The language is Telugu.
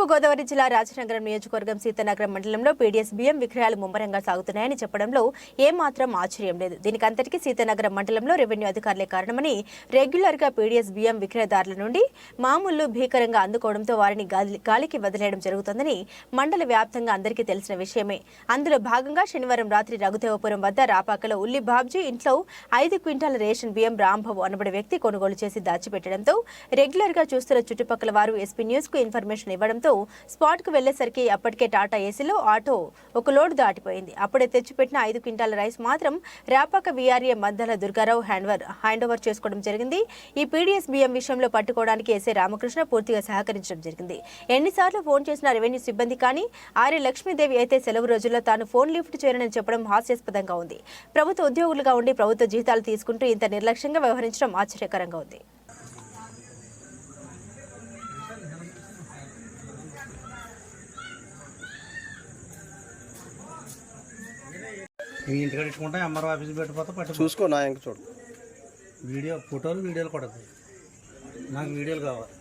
తూర్పుగోదావరి జిల్లా రాజనగరం నియోజకవర్గం సీతానగరం మండలంలో పీడీఎస్ బియ్యం విక్రయాలు ముమ్మరంగా సాగుతున్నాయని చెప్పడంలో ఏమాత్రం ఆశ్చర్యం లేదు. దీనికంతటికీ సీతానగరం మండలంలో రెవెన్యూ అధికారులే కారణమని రెగ్యులర్గా పీడీఎస్ బియ్యం విక్రయదారుల నుండి మామూలు భీకరంగా అందుకోవడంతో వారిని గాలి- గాలికి వదిలేయడం జరుగుతుందని మండల వ్యాప్తంగా అందరికీ తెలిసిన విషయమే. అందులో భాగంగా శనివారం రాత్రి రఘుదేవపురం వద్ద రాపాకలో ఉల్లి బాబ్జీ ఇంట్లో ఐదు క్వింటాల రేషన్ బియ్యం రాంబాబు అనబడే వ్యక్తి కొనుగోలు చేసి దాచిపెట్టడంతో రెగ్యులర్గా చూస్తున్న చుట్టుపక్కల వారు ఎస్పీ న్యూస్కు ఇన్ఫర్మేషన్ ఇవ్వడంతో స్పాట్కు వెళ్ళేసరికి అప్పటికే టాటా ఏసీలో ఆటో ఒక లోడ్ దాటిపోయింది. అప్పుడే తెచ్చిపెట్టిన ఐదు క్వింటాల రైస్ మాత్రం Rapaka VRA Maddala Durgarao handover hand over చేసుకోవడం జరిగింది. ఈ పీడీఎస్ బియ్యం విషయంలో పట్టుకోవడానికి ఎస్ఐ రామకృష్ణ పూర్తిగా సహకరించడం జరిగింది. ఎన్నిసార్లు ఫోన్ చేసిన రెవెన్యూ సిబ్బంది కానీ ఆర్య లక్ష్మీదేవి అయితే సెలవు రోజుల్లో తాను ఫోన్ లిఫ్ట్ చేయనని చెప్పడం హాస్యాస్పదంగా ఉంది. ప్రభుత్వ ఉద్యోగులుగా ఉండి ప్రభుత్వ జీతాలు తీసుకుంటూ ఇంత నిర్లక్ష్యంగా వ్యవహరించడం ఆశ్చర్యకరంగా ఉంది. నీ ఇంటికాడ ఇట్టుకుంటే ఎంఆర్ ఆఫీస్ పెట్టిపోతే పట్టి చూసుకో నా ఇంక చూడు. వీడియో ఫోటోలు వీడియోలు కొడతాయి నాకు వీడియోలు కావాలి.